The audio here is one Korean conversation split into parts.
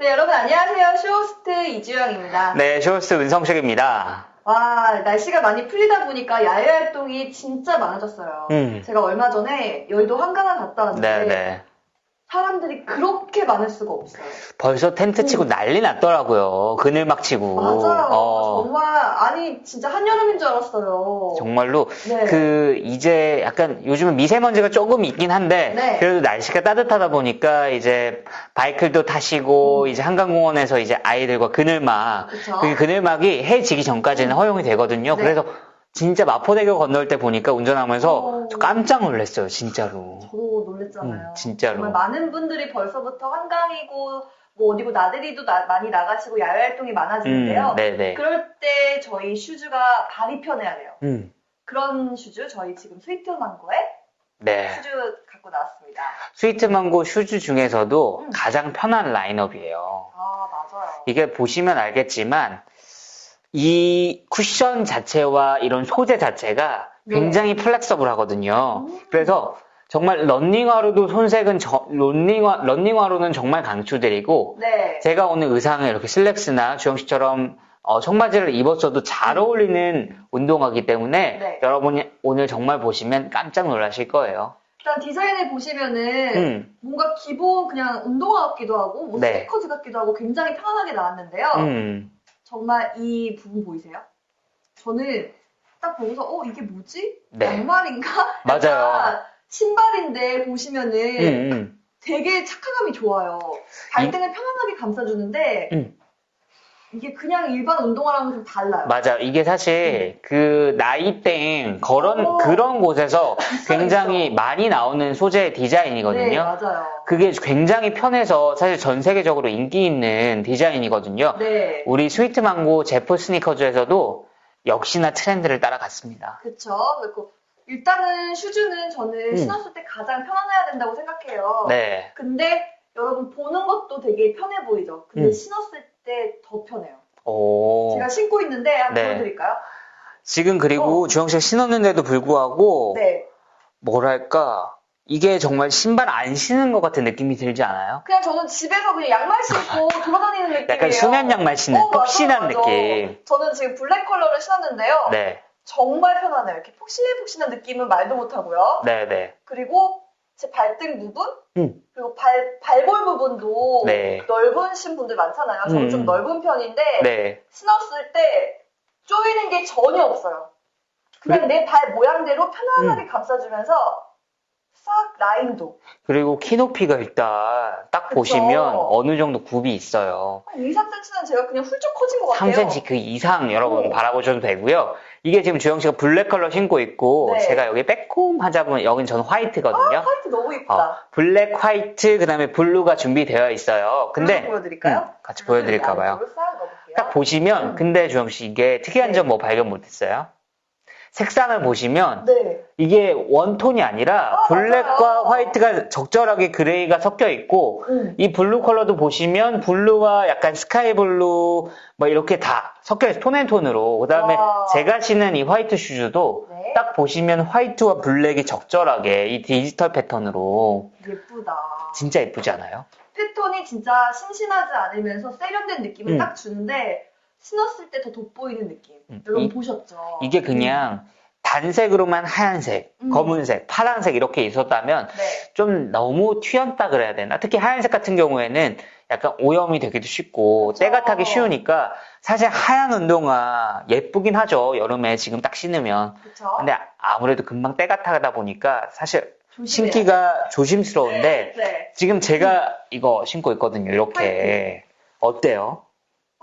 네, 여러분 안녕하세요. 쇼호스트 이주영입니다. 네, 쇼호스트 은성식입니다. 와, 날씨가 많이 풀리다 보니까 야외 활동이 진짜 많아졌어요. 음. 제가 얼마 전에 여의도 한강을 갔다 왔는데 네, 네. 사람들이 그렇게 많을 수가 없어요. 벌써 텐트 치고 난리 났더라고요. 그늘 막 치고. 맞아요. 어, 정말 아니 진짜 한여름인 줄 알았어요. 정말로 네. 그 이제 약간 요즘은 미세먼지가 조금 있긴 한데 네. 그래도 날씨가 따뜻하다 보니까 이제 바이크도 타시고 이제 한강공원에서 이제 아이들과 그늘막 음. 그쵸? 그 그늘막이 해 지기 전까지는 허용이 되거든요. 네. 그래서 진짜 마포대교 건널 때 보니까 운전하면서 어. 저 깜짝 놀랐어요, 진짜로. 저도 놀랬잖아요. 음, 진짜로. 정말 많은 분들이 벌써부터 한강이고 뭐 어디고 나들이도 나- 많이 나가시고 야외 활동이 많아지는데요. 음, 네네. 그럴 때 저희 슈즈가 발이 편해야 돼요. 음, 그런 슈즈 저희 지금 스위트 망고에 네. 슈즈 갖고 나왔습니다. 스위트 망고 슈즈 중에서도 음. 가장 편한 라인업이에요. 아 맞아요. 이게 보시면 알겠지만 이 쿠션 자체와 이런 소재 자체가 네. 굉장히 플렉서블 하거든요. 음. 그래서 정말 런닝화로도 손색은 저- 런닝화, 런닝화로는 정말 강추드리고 네. 제가 오늘 의상을 이렇게 슬랙스나 주영 씨처럼 어, 청바지를 입었어도 잘 어울리는 운동화이기 때문에 네. 여러분이 오늘 정말 보시면 깜짝 놀라실 거예요. 일단 디자인을 보시면은 음, 뭔가 기본 그냥 운동화 같기도 하고 뭐 네. 스니커즈 같기도 하고 굉장히 편안하게 나왔는데요. 음. 정말 이 부분 보이세요? 저는 딱 보고서 어 이게 뭐지? 네. 양말인가? 맞아요. 신발인데 보시면은 음, 음. 되게 착화감이 좋아요. 발등을 편안하게 감싸주는데 음. 이게 그냥 일반 운동화랑은 좀 달라요. 맞아. 이게 사실 그 나이땡 그런 어. 그런 곳에서 있어, 굉장히 있어. 많이 나오는 소재의 네, 디자인이거든요. 맞아요. 그게 굉장히 편해서 사실 전 세계적으로 인기 있는 디자인이거든요. 네, 우리 스위트 망고 제프 스니커즈에서도 역시나 트렌드를 따라갔습니다. 그쵸. 그리고 일단은 슈즈는 저는 음. 신었을 때 가장 편안해야 된다고 생각해요. 네. 근데 여러분 보는 것도 되게 편해 보이죠. 근데 음. 신었을 때 더 편해요. 오. 제가 신고 있는데 한번 네. 보여드릴까요? 지금 그리고 어. 주영 씨가 신었는데도 불구하고 네. 뭐랄까 이게 정말 신발 안 신은 것 같은 느낌이 들지 않아요? 그냥 저는 집에서 그냥 양말 신고 돌아다니는 느낌이에요. 약간 수면 양말 신는 어, 맞아요, 푹신한 맞아. 느낌. 저는 지금 블랙 컬러를 신었는데요. 네. 정말 편하네요. 이렇게 폭신폭신한 느낌은 말도 못하고요. 네, 네. 그리고 제 발등 부분 음. 그리고 발 발볼 부분도 네. 넓으신 분들 많잖아요. 저는 음. 좀 넓은 편인데 네. 신었을 때 쪼이는 게 전혀 없어요. 그냥 내 발 모양대로 편안하게 감싸주면서 싹 라인도 그리고 키 높이가 일단 딱 그쵸. 보시면 어느 정도 굽이 있어요. 한 2, 3cm는 제가 그냥 훌쩍 커진 것 같아요. 3cm 그 이상 여러분 오. 바라보셔도 되고요. 이게 지금 주영 씨가 블랙 컬러 신고 있고 네. 제가 여기 빼꼼 하자 보면 여긴 전 화이트거든요. 화이트 너무 어, 이쁘다. 블랙, 화이트, 그 다음에 블루가 준비되어 있어요. 근데 보여드릴까요? 음, 같이 보여드릴까 봐요. 안쪽으로 싹 넣어볼게요. 딱 보시면 음. 근데 주영 씨 이게 특이한 네. 점뭐 발견 못했어요? 색상을 보시면 네. 이게 원톤이 아니라 아, 블랙과 맞아요. 화이트가 적절하게 그레이가 섞여 있고 음. 이 블루 컬러도 보시면 블루와 약간 스카이 블루 뭐 이렇게 다 섞여 있어요. 톤앤 톤으로. 그 다음에 와. 제가 신은 이 화이트 슈즈도 네. 딱 보시면 화이트와 블랙이 적절하게 이 디지털 패턴으로 예쁘다. 진짜 예쁘지 않아요? 패턴이 진짜 심심하지 않으면서 세련된 느낌을 음. 딱 주는데 신었을 때 더 돋보이는 느낌. 음. 여러분 이- 보셨죠? 이게 그냥 단색으로만 하얀색, 음. 검은색, 파란색 이렇게 있었다면 네. 좀 너무 튀었다 그래야 되나? 특히 하얀색 같은 경우에는 약간 오염이 되기도 쉽고 그쵸. 때가 타기 쉬우니까 사실 하얀 운동화 예쁘긴 하죠. 여름에 지금 딱 신으면. 그쵸? 근데 아무래도 금방 때가 타다 보니까 사실 조심해야 신기가 조심스러운데 네. 지금 제가 이거 신고 있거든요. 이렇게. 어때요?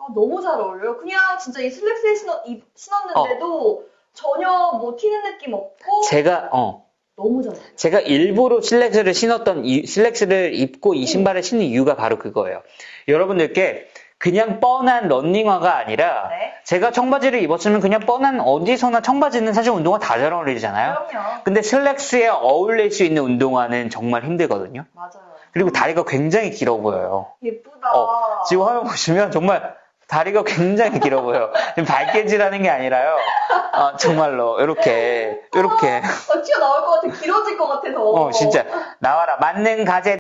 아, 너무 잘 어울려요. 그냥 진짜 이 슬랙스에 신어, 이- 신었는데도 전혀 뭐 튀는 느낌 없고 제가 어 너무 잘 어울려요. 제가 일부러 슬랙스를 신었던 이 슬랙스를 입고 이 신발을 신는 이유가 바로 그거예요. 여러분들께 그냥 뻔한 런닝화가 아니라 네. 제가 청바지를 입었으면 그냥 뻔한 어디서나 청바지는 사실 운동화 다 잘 어울리잖아요. 그럼요. 근데 슬랙스에 어울릴 수 있는 운동화는 정말 힘들거든요. 맞아요. 그리고 다리가 굉장히 길어 보여요. 예쁘다. 어, 지금 화면 보시면 정말 다리가 굉장히 길어. 지금 발개질하는 게 아니라요. 어, 정말로 이렇게 이렇게 어, 튀어나올 것 같아. 길어질 것 같아서. 어 진짜 나와라 맞는 가재